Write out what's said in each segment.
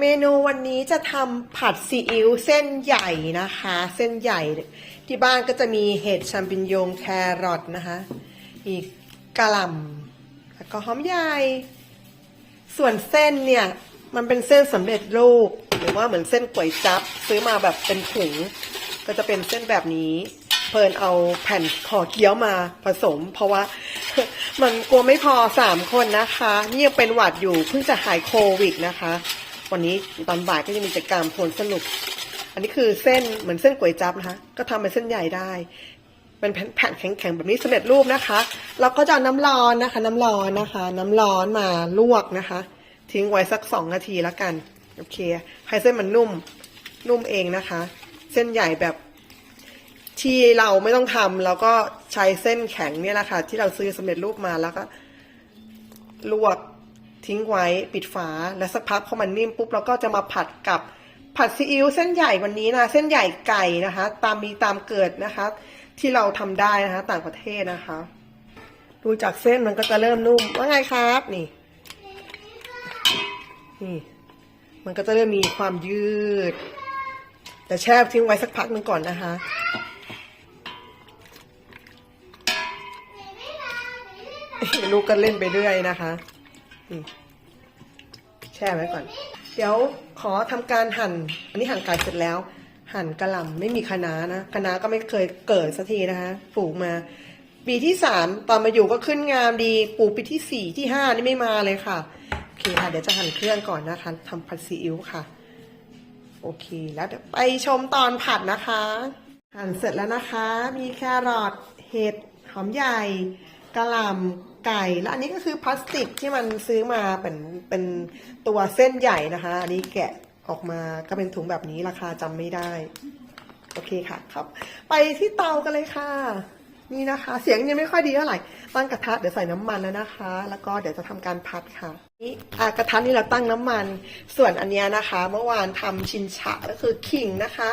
เมนูวันนี้จะทำผัดซีอิ๊วเส้นใหญ่นะคะ เส้นใหญ่ที่บ้านก็จะมีเห็ดแชมปิญญงแครอทนะคะ มีกะหล่ำแล้วก็หอมใหญ่ ส่วนเส้นเนี่ย มันเป็นเส้นสำเร็จรูปหรือว่าเหมือนเส้นก๋วยจั๊บซื้อมาแบบเป็นถุง ก็จะเป็นเส้นแบบนี้ เพลินเอาแผ่นห่อเกี๊ยวมาผสม เพราะว่ามันกลัวไม่พอสามคนนะคะ นี่ยังเป็นหวัดอยู่เพิ่งจะหายโควิดนะคะ วันนี้ตอนบ่ายก็ยังมีกิจกรรมผลสนุกอันนี้คือเส้นเหมือนเส้นก๋วยจั๊บนะคะ ก็ทำเป็นเส้นใหญ่ได้เป็นแผ่นแข็งๆแบบนี้สำเร็จรูปนะคะ เราก็จะเอาน้ำร้อนนะคะ น้ำร้อนนะคะ น้ำร้อนมาลวกนะคะ ทิ้งไว้สักสองนาทีแล้วกันโอเคให้เส้นมันนุ่มนุ่มเองนะคะ เส้นใหญ่แบบที่เราไม่ต้องทำเราก็ใช้เส้นแข็งเนี่ยแหละค่ะที่เราซื้อสำเร็จรูปมาแล้วก็ลวก ทิ้งไว้ปิดฝาแล้วสักพักพอมันนิ่มปุ๊บเราก็จะมาผัดกับผัดซีอิ๊วเส้นใหญ่วันนี้นะเส้นใหญ่ไก่นะคะ ตามมีตามเกิดนะคะ ที่เราทำได้นะคะ ต่างประเทศนะคะ ดูจากเส้นมันก็จะเริ่มนุ่มว่าไงครับนี่นี่มันก็จะเริ่มมีความยืด แต่แช่ทิ้งไว้สักพักหนึ่งก่อนนะคะลูกก็เล่นไปเรื่อยนะคะ แช่ไว้ก่อน เดี๋ยวขอทำการหั่น อันนี้หั่นไก่เสร็จแล้ว หั่นกระหล่ำไม่มีคะน้านะคะน้าก็ไม่เคยเกิดสักทีนะคะปลูกมา ปีที่สามตอนมาอยู่ก็ขึ้นงามดีปลูกปีที่สี่ที่ห้านี่ไม่มาเลยค่ะโอเคค่ะ เดี๋ยวจะหั่นเครื่องก่อนนะคะทำผัดซีอิ๊วค่ะ โอเค แล้วเดี๋ยวไปชมตอนผัดนะคะ หั่นเสร็จแล้วนะคะ มีแครอทเห็ดหอมใหญ่ กระหล่ำไก่และอันนี้ก็คือพลาสติกที่มันซื้อมาเป็นเป็นตัวเส้นใหญ่นะคะ อันนี้แกะออกมาก็เป็นถุงแบบนี้ราคาจำไม่ได้ โอเคค่ะครับ ไปที่เตากันเลยค่ะ นี่นะคะ เสียงยังไม่ค่อยดีเท่าไหร่ตั้งกระทะเดี๋ยวใส่น้ำมันแล้วนะคะ แล้วก็เดี๋ยวจะทำการผัดค่ะนี่อากระทะนี่เราตั้งน้ำมัน ส่วนอันนี้นะคะ เมื่อวานทำชินชะก็คือขิงนะคะ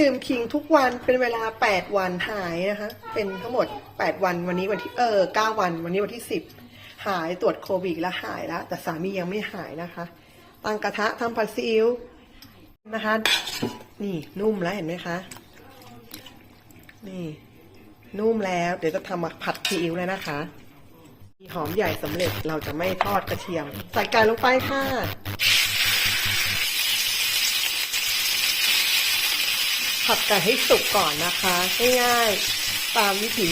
ดื่มขิงทุกวันเป็นเวลา 8 วันหายนะคะ เป็นทั้งหมด 8 วันวันนี้วันที่เออ9วัน วันนี้วันที่ 10 หายตรวจโควิดแล้วหายแล้ว แต่สามียังไม่หายนะคะ ตั้งกระทะทำผัดซีอิ๊วนะคะ นี่นุ่มแล้วเห็นไหมคะ นี่ นุ่มแล้ว เดี๋ยวจะทำมาผัดซีอิ๊วแล้วนะคะมีหอมใหญ่สำเร็จเราจะไม่ทอดกระเทียม ใส่ไก่ลงไปค่ะผัดไก่ให้สุกก่อนนะคะง่ายๆตามวิถี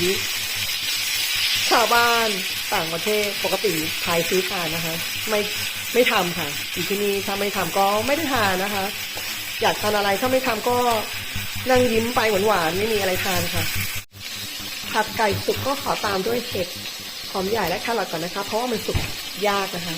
ชาวบ้านต่างประเทศปกติไทยซื้อทานนะคะ ไม่ไม่ทำค่ะอยู่ที่นี่ถ้าไม่ทำก็ไม่ได้ทานนะคะ อยากทานอะไรถ้าไม่ทำก็นั่งยิ้มไปหวานๆไม่มีอะไรทานค่ะ ผัดไก่สุกก็ขอตามด้วยเห็ดหอมใหญ่และแครอทก่อนนะคะ เพราะว่ามันสุกยากนะคะ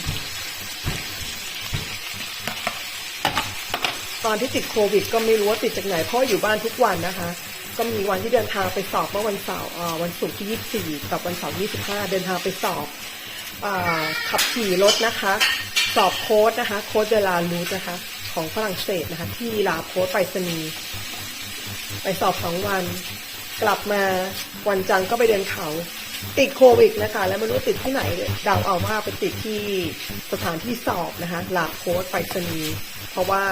ตอนที่ติดโควิด ก็ไม่รู้ว่าติดจากไหนเพราะอยู่บ้านทุกวันนะคะ ก็มีวันที่เดินทางไปสอบเมื่อวันเสาร์วันศุกร์ที่ 24 กับวันเสาร์25 เดินทางไปสอบอขับขี่รถนะคะ สอบโค้ดนะคะ โค้ดเดลาลูดนะคะ ของฝรั่งเศสนะคะ ที่ลาโค้ดไปรษณีไปสอบสองวัน กลับมาวันจันทร์ก็ไปเดินเขา ติดโควิดนะคะ แล้วไม่รู้ติดที่ไหนเดาเอาว่าไปติดที่สถานที่สอบนะคะลาโค้ดไปรษณีย์เพราะว่า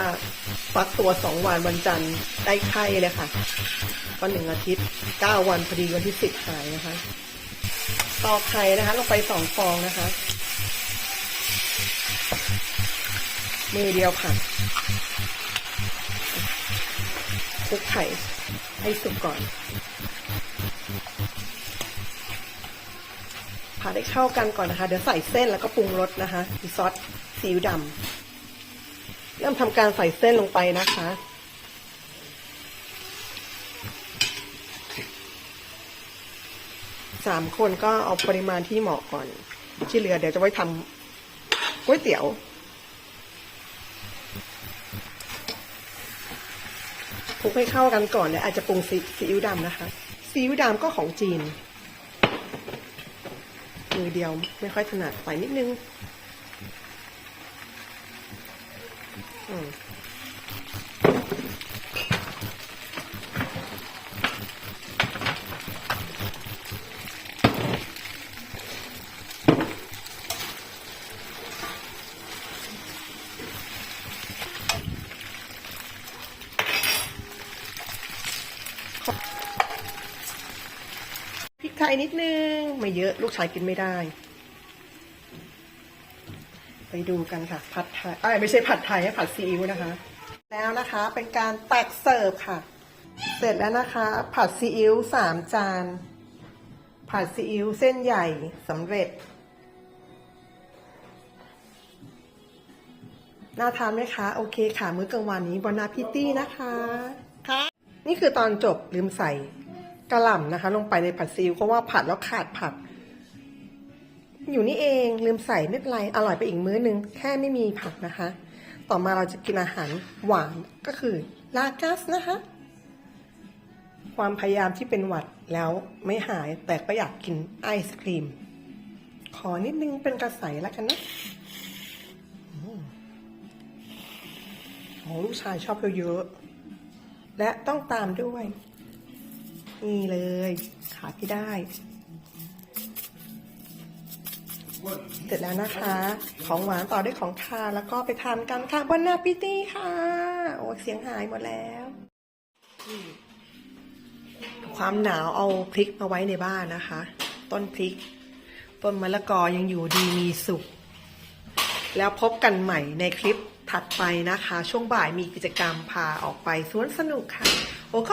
ฟักตัวสองวันวันจันทร์ได้ไข้เลยค่ะก็หนึ่งอาทิตย์เก้าวันพอดีวันที่สิบหายนะคะตอกไข่นะคะลงไปสองฟองนะคะ มือเดียวค่ะคลุกไข่ให้สุกก่อน ผัดให้เข้ากันก่อนนะคะ เดี๋ยวใส่เส้นแล้วก็ปรุงรสนะคะซอสซีอิ๊วดำเริ่มทำการใส่เส้นลงไปนะคะ สามคนก็เอาปริมาณที่เหมาะก่อน ที่เหลือเดี๋ยวจะไว้ทำก๋วยเตี๋ยวคลุกให้เข้ากันก่อนเดี๋ยวอาจจะปรุงซีซีอิ๊วดำนะคะซีอิ๊วดำก็ของจีน มือเดียวไม่ค่อยถนัดไปนิดนึงอืม นิดนึง ไม่เยอะลูกชายกินไม่ได้ ไปดูกันค่ะ ผัดไทยอ้ยไม่ใช่ผัดไทยผัดซีอิ๊วนะคะ แล้วนะคะเป็นการตักเสิร์ฟค่ะ เสร็จแล้วนะคะ ผัดซีอิ๊วสามจาน ผัดซีอิ๊วเส้นใหญ่สำเร็จ น่าทานไหมคะ โอเคค่ะ มื้อกลางวันนี้บอนาพิตตี้นะคะค่ะนี่คือตอนจบลืมใส่ กระหล่ำนะคะ ลงไปในผัดซีอิ๊วเพราะว่าผัดแล้วขาดผัก อยู่นี่เองลืมใส่ไม่เป็นไรอร่อยไปอีกมื้อนึงแค่ไม่มีผักนะคะ ต่อมาเราจะกินอาหารหวานก็คือลากัสนะคะ ความพยายามที่เป็นหวัดแล้วไม่หายแต่ก็อยากกินไอศครีม ขอนิดนึงเป็นกระใสแล้วกันนะโอ้ลูกชายชอบเยอะๆและต้องตามด้วย นี่เลย ขาดที่ได้ เสร็จแล้วนะคะ ของหวานต่อด้วยของทานแล้วก็ไปทานกันค่ะบนนาปิตี้ค่ะ โอ้เสียงหายหมดแล้ว ความหนาวเอาพริกมาไว้ในบ้านนะคะ ต้นพริก ต้นมะละกอยังอยู่ดีมีสุข แล้วพบกันใหม่ในคลิปถัดไปนะคะ ช่วงบ่ายมีกิจกรรมพาออกไปสวนสนุกค่ะ โอค